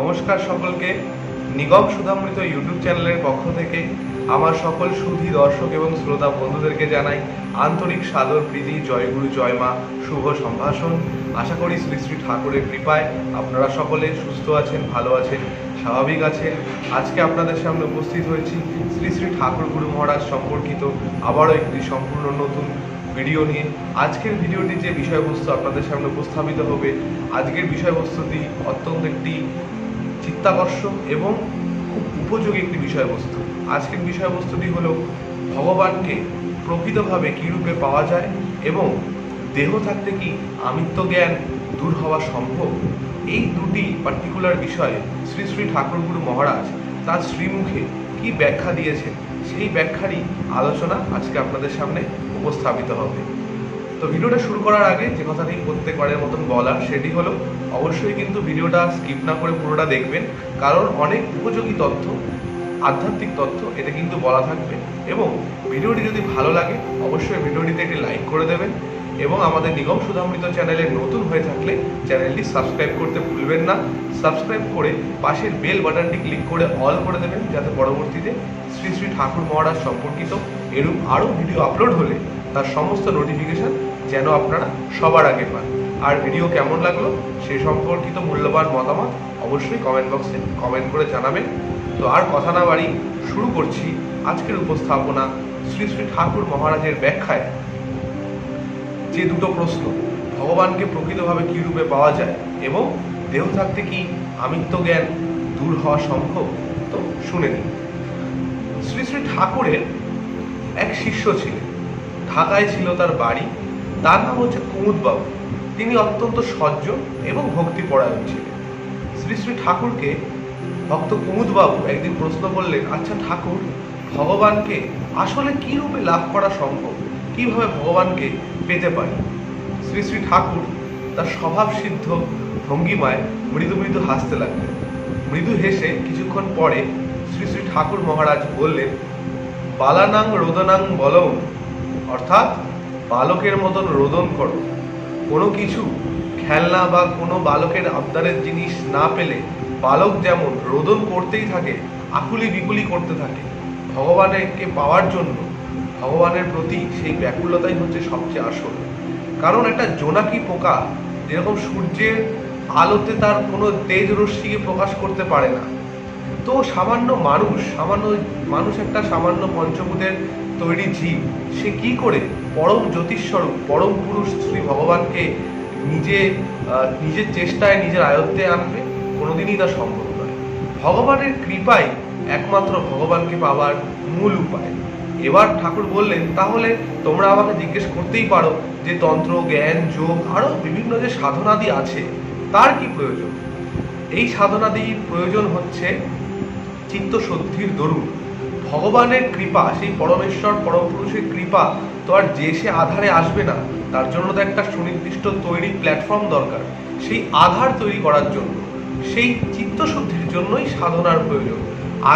নমস্কার সকলকে। নিগম সুধামৃত ইউটিউব চ্যানেলের পক্ষ থেকে আমার সকল সুধী দর্শক এবং শ্রোতা বন্ধুদেরকে জানাই আন্তরিক সাদর প্রীতি জয়গুরু জয় মা, শুভ সম্ভাষণ। আশা করি শ্রী শ্রী ঠাকুরের কৃপায় আপনারা সকলে সুস্থ আছেন, ভালো আছেন, স্বাভাবিক আছেন। আজকে আপনাদের সামনে উপস্থিত হয়েছি শ্রী শ্রী ঠাকুর গুরু মহারাজ সম্পর্কিত আবারও একটি সম্পূর্ণ নতুন ভিডিও নিয়ে। আজকের ভিডিওটি যে বিষয়বস্তু আপনাদের সামনে উপস্থাপিত হবে, আজকের বিষয়বস্তুটি অত্যন্ত একটি চিত্তাকর্ষক এবং খুব উপযোগী একটি বিষয়বস্তু। আজকের বিষয়বস্তুটি হলো ভগবানকে প্রকৃতভাবে কী রূপে পাওয়া যায় এবং দেহ থাকতে কি আমিত্ব জ্ঞান দূর হওয়া সম্ভব? এই দুটি পার্টিকুলার বিষয়ে শ্রী শ্রী ঠাকুরগুরু মহারাজ তার শ্রীমুখে কি ব্যাখ্যা দিয়েছেন? সেই ব্যাখ্যারই আলোচনা আজকে আপনাদের সামনে উপস্থাপিত হবে। তো ভিডিওটা শুরু করার আগে যে কথা কথাটি প্রত্যেকবারের মতন বলার, সেটি হলো অবশ্যই কিন্তু ভিডিওটা স্কিপ না করে পুরোটা দেখবেন। কারণ অনেক উপযোগী তথ্য, আধ্যাত্মিক তথ্য, এটা কিন্তু বলা থাকবে। এবং ভিডিওটি যদি ভালো লাগে, অবশ্যই ভিডিওটিতে একটি লাইক করে দেবেন। এবং আমাদের নিগম সুধামৃত চ্যানেলে নতুন হয়ে থাকলে চ্যানেলটি সাবস্ক্রাইব করতে ভুলবেন না। সাবস্ক্রাইব করে পাশের বেল বাটনটি ক্লিক করে অল করে দেবেন, যাতে পরবর্তীতে শ্রী শ্রী ঠাকুর মহারাজ সম্পর্কিত এরূপ আরও ভিডিও আপলোড হলে তার সমস্ত নোটিফিকেশন যেন আপনারা সবার আগে পান। আর ভিডিও কেমন লাগল সে সম্পর্কিত মূল্যবান মতামত অবশ্যই কমেন্ট বক্সে কমেন্ট করে জানাবেন। তো আর কথা না বাড়ি শুরু করছি আজকের উপস্থাপনা শ্রী শ্রী ঠাকুর মহারাজের ব্যাখ্যায়। যে দুটো প্রশ্ন, ভগবানকে প্রকৃতভাবে কী রূপে পাওয়া যায় এবং দেহ থাকতে কি আমিত্ব জ্ঞান দূর হওয়া সম্ভব? তো শুনে নিন। শ্রী শ্রী ঠাকুরের এক শিষ্য ছিলেন। ঢাকায় ছিল তার বাড়ি। তার নাম হচ্ছে কুমুদবাবু। তিনি অত্যন্ত সহ্য এবং ভক্তিপরায়ণ ছিলেন। শ্রী শ্রী ঠাকুরকে ভক্ত কুমুদবাবু একদিন প্রশ্ন করলেন আচ্ছা ঠাকুর, ভগবানকে আসলে কি রূপে লাভ করা সম্ভব? কীভাবে ভগবানকে পেতে পারি? শ্রী শ্রী ঠাকুর তার স্বভাব সিদ্ধ ভঙ্গিমায় মৃদু মৃদু হাসতে লাগলেন। মৃদু হেসে কিছুক্ষণ পরে শ্রী শ্রী ঠাকুর মহারাজ বললেন, বালানাং রোদনাং বলং অর্থাৎ বালকের মতন রোদন করো। কোনো কিছু, খেলনা বা কোনো বালকের আবদারের জিনিস না পেলে বালক যেমন রোদন করতেই থাকে, আকুলি বিকুলি করতে থাকে। ভগবানকে পাওয়ার জন্য ভগবানের প্রতি সেই ব্যাকুলতাই হচ্ছে সবচেয়ে আসল। কারণ একটা জোনাকি পোকা যেরকম সূর্যের আলোতে তার কোনো তেজ রশ্মিকে প্রকাশ করতে পারে না। তো সামান্য মানুষ সামান্য মানুষ একটা সামান্য পঞ্চভূতের তৈরি জীব, সে কি করে পরম জ্যোতিস্বরূপ পরম পুরুষ শ্রী ভগবানকে নিজে নিজের চেষ্টায়, নিজের আয়ত্তে আনবে? কোনোদিনই তা সম্ভব নয়। ভগবানের কৃপাই একমাত্র ভগবানকে পাওয়ার মূল উপায়। এবার ঠাকুর বললেন, তাহলে তোমরা আমাকে জিজ্ঞেস করতেই পারো যে তন্ত্র, জ্ঞান, যোগ, আরও বিভিন্ন যে সাধনাদি আছে, তার কি প্রয়োজন? এই সাধনাদির প্রয়োজন হচ্ছে চিত্তশুদ্ধির দরুন। ভগবানের কৃপা, সেই পরমেশ্বর পরম পুরুষের কৃপা তো আর যে সে আধারে আসবে না, তার জন্য তো একটা সুনির্দিষ্ট তৈরি প্ল্যাটফর্ম দরকার, সেই আধার তৈরি করার জন্য, সেই চিত্তশুদ্ধির জন্যই সাধনার প্রয়োজন।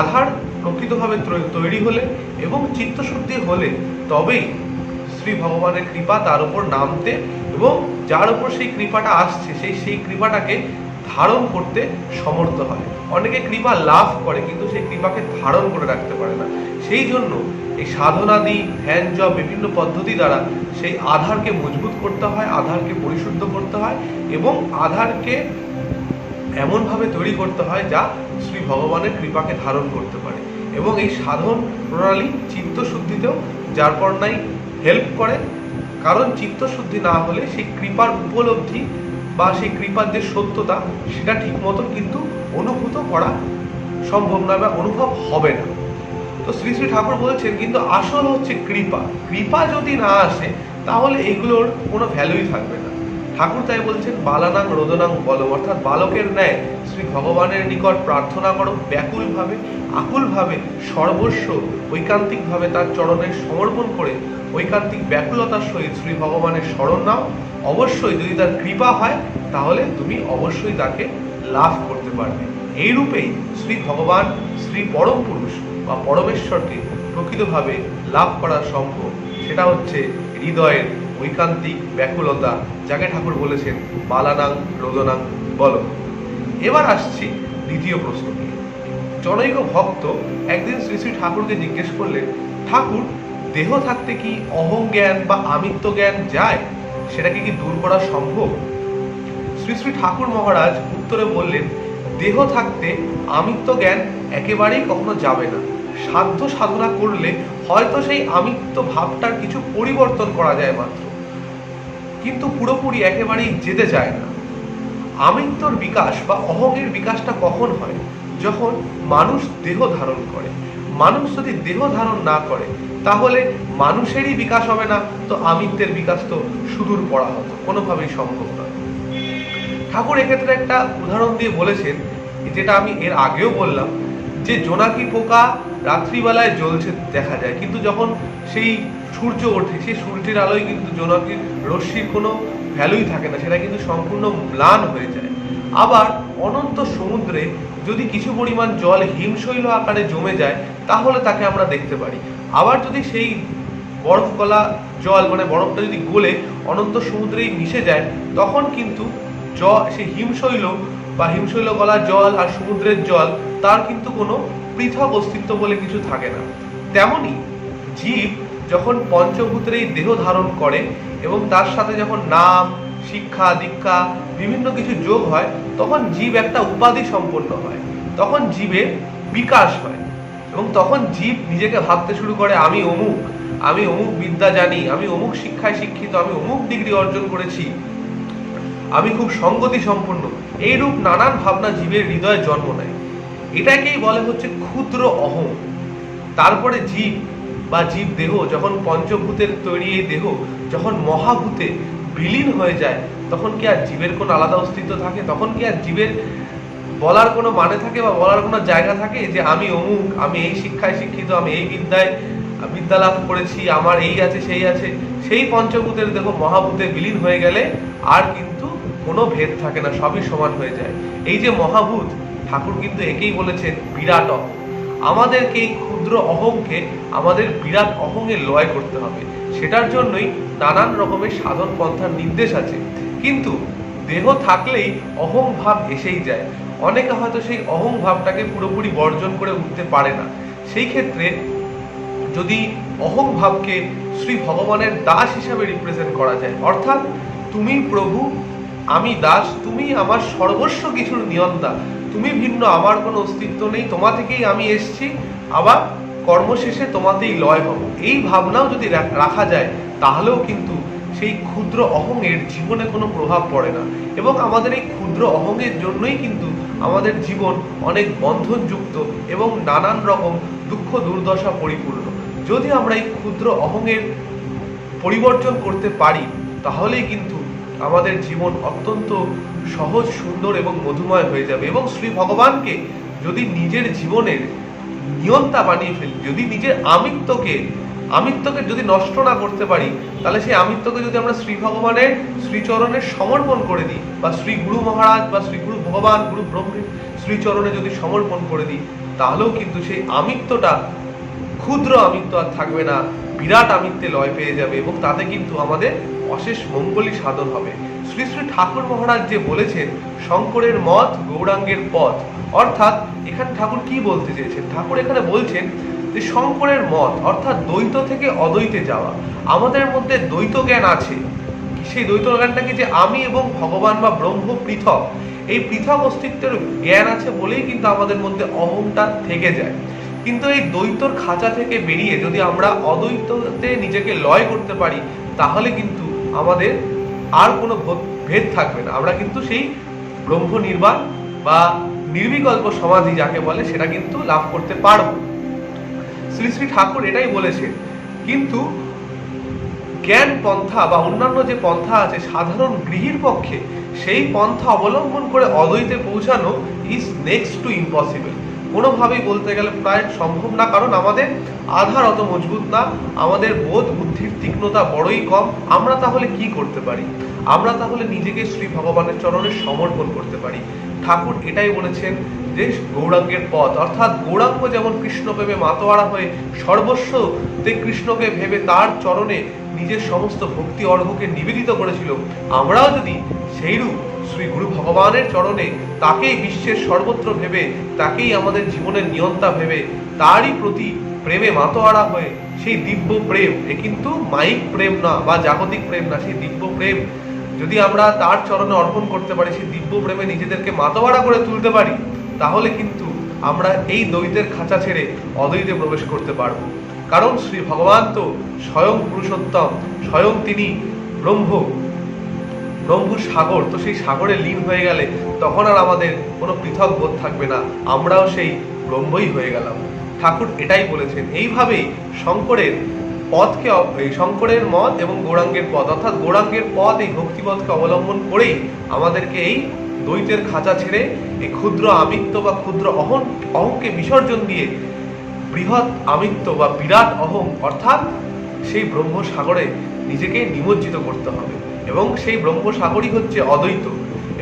আধার প্রকৃতভাবে তৈরি হলে এবং চিত্তশুদ্ধি হলে তবেই শ্রী ভগবানের কৃপা তার উপর নামতে এবং যার উপর সেই কৃপাটা আসছে, সেই সেই কৃপাটাকে ধারণ করতে সমর্থ হয়। অনেকে কৃপা লাভ করে, কিন্তু সেই কৃপাকে ধারণ করে রাখতে পারে না। সেই জন্য এই সাধনাদি, ধ্যান, জপ বিভিন্ন পদ্ধতি দ্বারা সেই আধারকে মজবুত করতে হয়, আধারকে পরিশুদ্ধ করতে হয় এবং আধারকে এমনভাবে তৈরি করতে হয় যা শ্রী ভগবানের কৃপাকে ধারণ করতে পারে এবং এই সাধন প্রণালী চিত্তশুদ্ধিতেও যার পর নাই হেল্প করে। কারণ চিত্তশুদ্ধি না হলে সেই কৃপার উপলব্ধি বা সেই কৃপার যে সত্যতা, সেটা ঠিক মতন কিন্তু অনুভূত করা সম্ভব নয় বা অনুভব হবে না। তো শ্রী শ্রী ঠাকুর বলছেন, কিন্তু আসল হচ্ছে কৃপা। কৃপা যদি না আসে, তাহলে এগুলোর কোনো ভ্যালুই থাকবে না। ঠাকুর তাই বলছেন, বালানাং রোদনাং বলম। অর্থাৎ বালকের ন্যায় শ্রী ভগবানের নিকট প্রার্থনা করো, ব্যাকুলভাবে, আকুলভাবে, সর্বস্ব, ঐকান্তিকভাবে তার চরণে সমর্পণ করে ঐকান্তিক ব্যাকুলতার সহিত শ্রী ভগবানের স্মরণ নাও। অবশ্যই যদি তার কৃপা হয়, তাহলে তুমি অবশ্যই তাকে লাভ করতে পারবে। এই রূপেই শ্রী ভগবান শ্রী পরম পুরুষ বা পরমেশ্বরকে প্রকৃতভাবে লাভ করা সম্ভব। সেটা হচ্ছে হৃদয়ের ঐকান্তিক ব্যাকুলতা, যাকে ঠাকুর বলেছেন, বালানাং রোদনাং বল। এবার আসছি দ্বিতীয় প্রশ্ন নিয়ে। জনৈক ভক্ত একদিন শ্রী শ্রী ঠাকুরকে জিজ্ঞেস করলেন, ঠাকুর, দেহ থাকতে কি অহং জ্ঞান বা আমিত্ব জ্ঞান যায়? সেটাকে কি দূর করা সম্ভব? শ্রী শ্রী ঠাকুর মহারাজ উত্তরে বললেন, দেহ থাকতে আমিত্ব জ্ঞান একেবারেই কখনো যাবে না। সাধ্য সাধনা করলে হয়তো সেই আমিত্ব ভাবটার কিছু পরিবর্তন করা যায় মাত্র। কিন্তু পুরোপুরি একেবারেই যেতে চায় না। আমিত্বর বিকাশ বা অহংয়ের বিকাশটা কখন হয়? যখন মানুষ দেহ ধারণ করে। মানুষ যদি দেহ ধারণ না করে, তাহলে মানুষেরই বিকাশ হবে না। তো আমিত্বের বিকাশ তো সুদূর পড়া হতো কোনোভাবেই সম্ভব নয়। ঠাকুর এক্ষেত্রে একটা উদাহরণ দিয়ে বলেছেন, যেটা আমি এর আগেও বললাম, যে জোনাকি পোকা রাত্রিবেলায় জ্বলছে দেখা যায়। কিন্তু যখন সেই সূর্য ওঠে, সেই সূর্যের আলোয় কিন্তু জোনাকির রশ্মির কোনো ভ্যালুই থাকে না, সেটা কিন্তু সম্পূর্ণ ম্লান হয়ে যায়। আবার অনন্ত সমুদ্রে যদি কিছু পরিমাণ জল হিমশৈল আকারে জমে যায়, তাহলে তাকে আমরা দেখতে পারি। আবার যদি সেই বরফ গলা জল মানে বরফটা যদি গলে অনন্ত সমুদ্রেই মিশে যায়, তখন কিন্তু জ, সেই হিমশৈল বা হিমশৈল গলা জল আর সমুদ্রের জল, তার কিন্তু কোনো পৃথক অস্তিত্ব বলে কিছু থাকে না। তেমনি জীব যখন পঞ্চভূতের এই দেহ ধারণ করে এবং তার সাথে যখন নাম, শিক্ষা, দীক্ষা, বিভিন্ন কিছু যোগ হয়, তখন জীব একটা উপাধি সম্পন্ন হয়। তখন জীবের বিকাশ হয় এবং তখন জীব নিজেকে ভাবতে শুরু করে, আমি অমুক আমি অমুক বিদ্যা জানি, আমি অমুক শিক্ষায় শিক্ষিত, আমি অমুক ডিগ্রি অর্জন করেছি, আমি খুব সঙ্গতি সম্পন্ন। এইরূপ নানান ভাবনা জীবের হৃদয়ে জন্ম নেয়। এটাকেই বলে হচ্ছে ক্ষুদ্র অহং। তারপরে জীব বা জীব দেহ, যখন পঞ্চভূতের তৈরি এই দেহ, যখন মহাভূতে বিলীন হয়ে যায়, তখন কি আর জীবের কোনো আলাদা অস্তিত্ব থাকে? তখন কি আর জীবের বলার কোনো মানে থাকে বা বলার কোনো জায়গা থাকে যে আমি অমুক, আমি এই শিক্ষায় শিক্ষিত, আমি এই বিদ্যায় বিদ্যা লাভ করেছি, আমার এই আছে, সেই আছে? সেই পঞ্চভূতের দেখো মহাভূতে বিলীন হয়ে গেলে আর কিন্তু কোনো ভেদ থাকে না, সবই সমান হয়ে যায়। এই যে মহাভূত, ঠাকুর কিন্তু একেই বলেছেন, বিরাট আমাদেরকে এই ক্ষুদ্র অহংকে, আমাদের বিরাট অহংয়ে লয় করতে হবে। সেটার জন্যই নানান রকমের সাধন পন্থার নির্দেশ আছে। কিন্তু দেহ থাকলেই অহং ভাব এসেই যায়। অনেকে হয়তো সেই অহং ভাবটাকে পুরোপুরি বর্জন করে উঠতে পারে না। সেই ক্ষেত্রে যদি অহং ভাবকে শ্রী ভগবানের দাস হিসাবে রিপ্রেজেন্ট করা যায়, অর্থাৎ, তুমি প্রভু, আমি দাস, তুমি আমার সর্বস্ব কিছুর নিয়ন্তা তুমি ভিন্ন, আমার কোনো অস্তিত্ব নেই, তোমা থেকেই আমি এসছি, আবার কর্মশেষে তোমাতেই লয় হব। এই ভাবনাও যদি রাখা যায়, তাহলেও কিন্তু সেই ক্ষুদ্র অহংয়ের জীবনে কোনো প্রভাব পড়ে না। এবং আমাদের এই ক্ষুদ্র অহংয়ের জন্যই কিন্তু আমাদের জীবন অনেক বন্ধনযুক্ত এবং নানান রকম দুঃখ দুর্দশা পরিপূর্ণ। যদি আমরা এই ক্ষুদ্র অহংয়ের পরিবর্তন করতে পারি, তাহলেই কিন্তু আমাদের জীবন অত্যন্ত সহজ, সুন্দর এবং মধুময় হয়ে যাবে। এবং শ্রী ভগবানকে যদি নিজের জীবনের নিয়ন্তা বানিয়ে ফেলি, যদি নিজের আমিত্বকে আমিত্বকে যদি নষ্ট না করতে পারি, তাহলে সেই আমিত্বকে যদি আমরা শ্রী ভগবানের শ্রীচরণে সমর্পণ করে দিই, বা শ্রী গুরু মহারাজ, বা শ্রী গুরু ভগবান, গুরু ব্রহ্মের শ্রীচরণে যদি সমর্পণ করে দিই, তাহলেও কিন্তু সেই আমিত্বটা, ক্ষুদ্র আমিত্ব আর থাকবে না। বিরাট আমিত্বে লয় পেয়ে যাবে এবং তাতে কিন্তু আমাদের অশেষ মঙ্গলই সাধন হবে। শ্রী শ্রী ঠাকুর মহারাজ যে বলেছেন, শঙ্করের মত গৌরাঙ্গের পথ। অর্থাৎ এখানে ঠাকুর কি বলতে চেয়েছেন? ঠাকুর এখানে বলছেন যে, শঙ্করের মত, অর্থাৎ দ্বৈত থেকে অদ্বৈতে যাওয়া। আমাদের মধ্যে দ্বৈত জ্ঞান আছে। সেই দ্বৈত জ্ঞানটা কি যে, আমি এবং ভগবান বা ব্রহ্ম পৃথক? এই পৃথক অস্তিত্বের জ্ঞান আছে বলেই কিন্তু আমাদের মধ্যে অহংটা থেকে যায়। কিন্তু এই দ্বৈতর খাঁচা থেকে বেরিয়ে যদি আমরা অদ্বৈততে নিজেকে লয় করতে পারি, তাহলে কিন্তু আমাদের আর কোনো ভেদ থাকবে না। আমরা কিন্তু সেই ব্রহ্ম নির্বাণ বা নির্বিকল্প সমাধি যাকে বলে, সেটা কিন্তু লাভ করতে পারব। শ্রী শ্রী ঠাকুর এটাই বলেছেন, কিন্তু জ্ঞান পন্থা বা অন্যান্য যে পন্থা আছে, সাধারণ গৃহীর পক্ষে সেই পন্থা অবলম্বন করে অদ্বৈতে পৌঁছানো ইজ নেক্সট টু ইম্পসিবল কোনোভাবেই বলতে গেলে প্রায় সম্ভব না, কারণ আমাদের আধার অত মজবুত না, আমাদের বোধ বুদ্ধির তীক্ষ্ণতা বড়ই কম। আমরা তাহলে কি করতে পারি? আমরা তাহলে নিজেকে শ্রী ভগবানের চরণে সমর্পণ করতে পারি। ঠাকুর এটাই বলেছেন যে গৌরাঙ্গের পথ। অর্থাৎ গৌরাঙ্গ যেমন কৃষ্ণ প্রেমে মাতোয়ারা হয়ে সর্বস্বতে কৃষ্ণকে ভেবে তার চরণে নিজের সমস্ত ভক্তি অর্ঘকে নিবেদিত করেছিল। আমরাও যদি সেইরূপ শ্রী গুরু ভগবানের চরণে তাকেই বিশ্বের সর্বত্র ভেবে, তাকেই আমাদের জীবনের নিয়ন্তা ভেবে, তারই প্রতি প্রেমে মাতোয়ারা হয়ে, সেই দিব্য প্রেম, এ কিন্তু মাইক প্রেম না, বা জাগতিক প্রেম না, সেই দিব্য প্রেম। যদি আমরা তার চরণে অর্পণ করতে পারি, সেই দিব্য প্রেমে নিজেদেরকে মাতোয়ারা করে তুলতে পারি, তাহলে কিন্তু আমরা এই দ্বৈতের খাঁচা ছেড়ে অদ্বৈতে প্রবেশ করতে পারব। কারণ শ্রী ভগবান তো স্বয়ং পুরুষোত্তম, স্বয়ং তিনি ব্রহ্ম ব্রহ্ম সাগর, তো সেই সাগরে লীন হয়ে গেলে তখন আর আমাদের কোনো পৃথক বোধ থাকবে না। আমরাও সেই ব্রহ্মই হয়ে গেলাম। ঠাকুর এটাই বলেছেন। এইভাবেই শঙ্করের পথকে এই শঙ্করের মত এবং গৌরাঙ্গের পথ, অর্থাৎ গৌরাঙ্গের পথ এই ভক্তিপথকে অবলম্বন করেই আমাদেরকে এই দ্বৈতের খাঁচা ছেড়ে এই ক্ষুদ্র আমিত্ব বা ক্ষুদ্র অহং, অহংকে বিসর্জন দিয়ে বৃহৎ আমিত্ব বা বিরাট অহং, অর্থাৎ সেই ব্রহ্ম সাগরে নিজেকে নিমজ্জিত করতে হবে। এবং সেই ব্রহ্ম সাগরই হচ্ছে অদ্বৈত।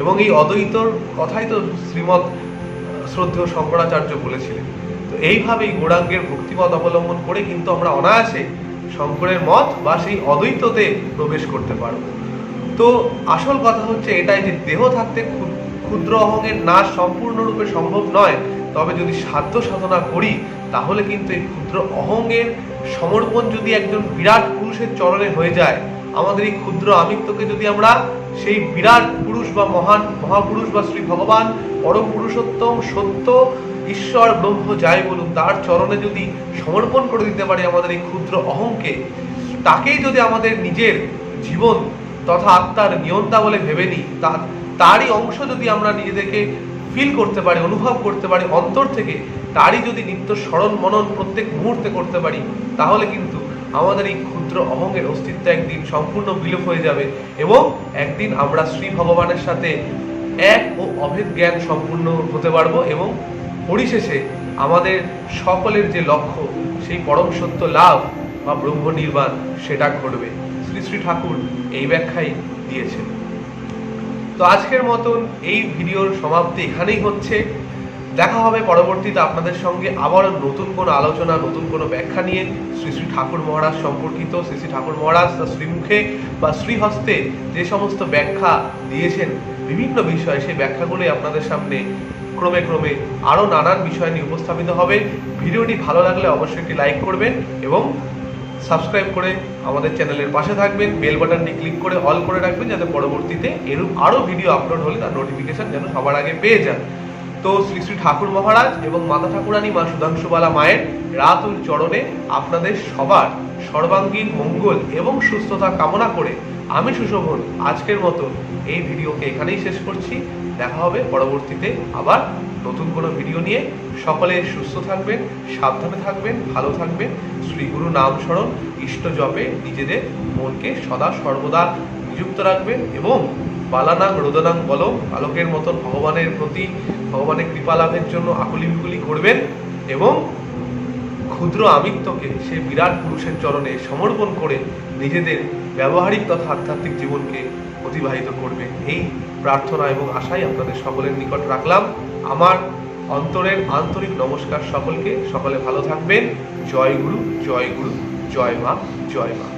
এবং এই অদ্বৈতর কথাই তো শ্রীমৎ শ্রদ্ধেয় শঙ্করাচার্য বলেছিলেন। তো এইভাবেই গৌরাঙ্গের ভক্তিপথ অবলম্বন করে কিন্তু আমরা অনায়াসে শঙ্করের মত বা সেই অদ্বৈততে প্রবেশ করতে পারব। তো আসল কথা হচ্ছে এটাই যে দেহ থাকতে ক্ষুদ্র অহংয়ের নাশ সম্পূর্ণরূপে সম্ভব নয়। তবে যদি সাধ্য সাধনা করি, তাহলে কিন্তু এই ক্ষুদ্র অহংয়ের সমর্পণ যদি একজন বিরাট পুরুষের চরণে হয়ে যায় আমাদের এই ক্ষুদ্র আমিত্বকে যদি আমরা সেই বিরাট পুরুষ বা মহান মহাপুরুষ বা শ্রী ভগবান পরম পুরুষোত্তম সত্য ঈশ্বর ব্রহ্ম যাই বলুন তার চরণে যদি সমর্পণ করে দিতে পারি আমাদের এই ক্ষুদ্র অহংকে, তাকেই যদি আমাদের নিজের জীবন তথা আত্মার নিয়ন্তা বলে ভেবে নিই, তা, তারই অংশ যদি আমরা নিজেদেরকে ফিল করতে পারি, অনুভব করতে পারি, অন্তর থেকে, তারই যদি নিত্য স্মরণ মনন প্রত্যেক মুহূর্তে করতে পারি, তাহলে কিন্তু আমাদের এই ক্ষুদ্র অহংয়ের অস্তিত্ব একদিন সম্পূর্ণ বিলোপ হয়ে যাবে এবং একদিন আমরা শ্রী ভগবানের সাথে এক ও অভেদ জ্ঞান সম্পূর্ণ হতে পারব এবং পরিশেষে আমাদের সকলের যে লক্ষ্য, সেই পরম সত্য লাভ বা ব্রহ্ম নির্বাণ, সেটা ঘটবে। শ্রী শ্রী ঠাকুর এই ব্যাখ্যাই দিয়েছেন। তো আজকের মতন এই ভিডিওর সমাপ্তি এখানেই হচ্ছে। দেখা হবে পরবর্তীতে আপনাদের সঙ্গে আবারও নতুন কোনো আলোচনা, নতুন কোনো ব্যাখ্যা নিয়ে শ্রী শ্রী ঠাকুর মহারাজ সম্পর্কিত, শ্রী শ্রী ঠাকুর মহারাজ তার শ্রীমুখে বা শ্রীহস্তে যে সমস্ত ব্যাখ্যা দিয়েছেন, বিভিন্ন বিষয়ে সেই ব্যাখ্যাগুলোই আপনাদের সামনে ক্রমে ক্রমে আরও নানান বিষয় নিয়ে উপস্থাপিত হবে। ভিডিওটি ভালো লাগলে অবশ্যই একটি লাইক করবেন এবং সাবস্ক্রাইব করে আমাদের চ্যানেলের পাশে থাকবেন। বেল বাটনটি ক্লিক করে অল করে রাখবেন যাতে পরবর্তীতে এরূপ আরও ভিডিও আপলোড হলে তার নোটিফিকেশন যেন সবার আগে পেয়ে যান। তো শ্রী শ্রী ঠাকুর মহারাজ এবং মাতা ঠাকুরানী মা সুধাংশুবালা মায়ের রাতুল চরণে আপনাদের সবার সর্বাঙ্গীন মঙ্গল এবং সুস্থতা কামনা করে আমি সুশোভন আজকের মতো এই ভিডিওকে এখানেই শেষ করছি। দেখা হবে পরবর্তীতে আবার নতুন কোনো ভিডিও নিয়ে। সকলে সুস্থ থাকবেন, সাবধানে থাকবেন, ভালো থাকবেন। শ্রী গুরু নাম স্মরণ, ইষ্ট জপে নিজেদের মনকে সদা সর্বদা নিযুক্ত রাখবেন এবং বালানাং রোদনাং বলম আলোকের মতন ভগবানের প্রতি, ভগবানের কৃপা লাভের জন্য আকুলি বিকুলি করবেন এবং ক্ষুদ্র আমিত্বকে সেই বিরাট পুরুষের চরণে সমর্পণ করে নিজেদের ব্যবহারিক তথা আধ্যাত্মিক জীবনকে অতিবাহিত করবে। এই প্রার্থনা এবং আশাই আপনাদের সকলের নিকট রাখলাম। আমার অন্তরের আন্তরিক নমস্কার সকলকে। সকলে ভালো থাকবেন। জয় গুরু জয় গুরু, জয় মা জয় মা।